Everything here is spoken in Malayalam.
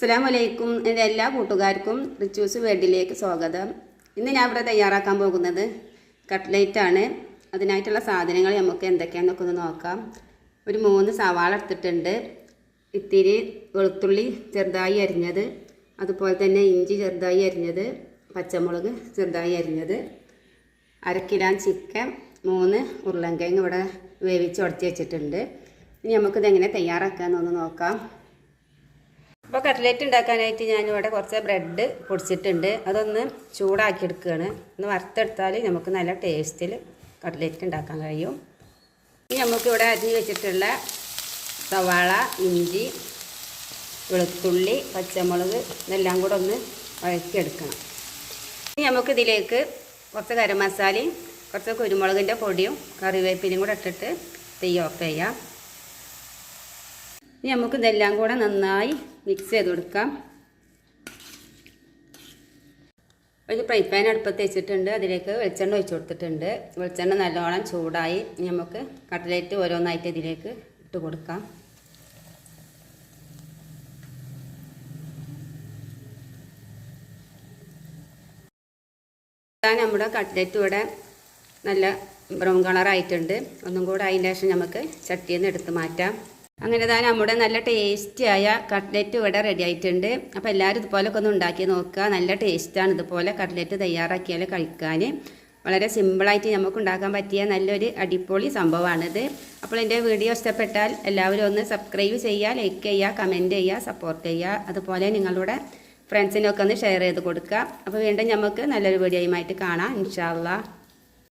അസ്സാം വലൈക്കും എന്റെ എല്ലാ കൂട്ടുകാർക്കും റിച്ചൂസ് വേഡിലേക്ക് സ്വാഗതം. ഇന്ന് ഞാൻ ഇവിടെ തയ്യാറാക്കാൻ പോകുന്നത് കട്ട്ലേറ്റ് ആണ് അതിനായിട്ടുള്ള സാധനങ്ങൾ നമുക്ക് എന്തൊക്കെയാണെന്നൊക്കെ ഒന്ന് നോക്കാം. ഒരു മൂന്ന് സവാള എടുത്തിട്ടുണ്ട്. ഇത്തിരി വെളുത്തുള്ളി ചെറുതായി അരിഞ്ഞത്. അതുപോലെ തന്നെ ഇഞ്ചി ചെറുതായി അരിഞ്ഞത്. പച്ചമുളക് ചെറുതായി അരിഞ്ഞത്. അരക്കിലാൻ ചിക്കൻ മൂന്ന് ഉരുളൻകിഴങ്ങ് ഇവിടെ വേവിച്ച് ഉടച്ച് വെച്ചിട്ടുണ്ട്. ഇനി നമുക്കിതെങ്ങനെ തയ്യാറാക്കാമെന്നൊന്ന് നോക്കാം. അപ്പോൾ കട്ട്ലേറ്റ് ഉണ്ടാക്കാനായിട്ട് ഞാനിവിടെ കുറച്ച് ബ്രെഡ് പൊടിച്ചിട്ടുണ്ട്. അതൊന്ന് ചൂടാക്കി എടുക്കുകയാണ് ഒന്ന് വറുത്തെടുത്താൽ നമുക്ക് നല്ല ടേസ്റ്റിൽ കട്ട്ലേറ്റ് ഉണ്ടാക്കാൻ കഴിയും. ഇനി നമുക്കിവിടെ അരിഞ്ഞ് വെച്ചിട്ടുള്ള സവാള ഇഞ്ചി വെളുത്തുള്ളി പച്ചമുളക് ഇതെല്ലാം കൂടെ ഒന്ന് വഴക്കിയെടുക്കണം ഇനി നമുക്കിതിലേക്ക് കുറച്ച് ഗരം മസാലയും കുറച്ച് കുരുമുളകിന്റെ പൊടിയും കറിവേപ്പിലയും കൂടെ ഇട്ടിട്ട് തീ ഓഫ് ചെയ്യാം. ഇനി നമുക്ക് ഇതെല്ലാം കൂടെ നന്നായി മിക്സ് ചെയ്ത് കൊടുക്കാം ഒരു ഫ്രൈ പാൻ അടുപ്പത്ത് വെച്ചിട്ടുണ്ട്. അതിലേക്ക് വെളിച്ചെണ്ണ ഒഴിച്ചു കൊടുത്തിട്ടുണ്ട്. വെളിച്ചെണ്ണ നല്ലോണം ചൂടായി നമുക്ക് കട്ട്ലേറ്റ് ഓരോന്നായിട്ട് ഇതിലേക്ക് ഇട്ട് കൊടുക്കാം. നമ്മുടെ കട്ട്ലേറ്റ് ഇവിടെ നല്ല ബ്രൗൺ കളറായിട്ടുണ്ട് ഒന്നും കൂടെ അതിന്റെ ശേഷം നമുക്ക് ചട്ടിയിൽ നിന്ന് എടുത്ത് മാറ്റാം. അങ്ങനെ തന്നെ നമ്മുടെ നല്ല ടേസ്റ്റിയായ കട്ട്ലറ്റ് ഇവിടെ റെഡി ആയിട്ടുണ്ട്. അപ്പോൾ എല്ലാവരും ഇതുപോലൊക്കെ ഒന്ന് ഉണ്ടാക്കി നോക്കുക. നല്ല ടേസ്റ്റാണ് ഇതുപോലെ കട്ട്ലറ്റ് തയ്യാറാക്കിയാൽ കഴിക്കാൻ വളരെ സിമ്പിളായിട്ട് നമുക്ക് ഉണ്ടാക്കാൻ പറ്റിയ നല്ലൊരു അടിപൊളി സംഭവമാണിത്. അപ്പോൾ എന്റെ വീഡിയോ ഇഷ്ടപ്പെട്ടാൽ എല്ലാവരും ഒന്ന് സബ്സ്ക്രൈബ് ചെയ്യുക ലൈക്ക് ചെയ്യുക കമന്റ് ചെയ്യുക സപ്പോർട്ട് ചെയ്യുക. അതുപോലെ നിങ്ങളുടെ ഫ്രണ്ട്സിനൊക്കെ ഒന്ന് ഷെയർ ചെയ്ത് കൊടുക്കുക. അപ്പോൾ വീണ്ടും നമുക്ക് നല്ലൊരു വീഡിയോയുമായിട്ട് കാണാം. ഇൻഷാല്ലാ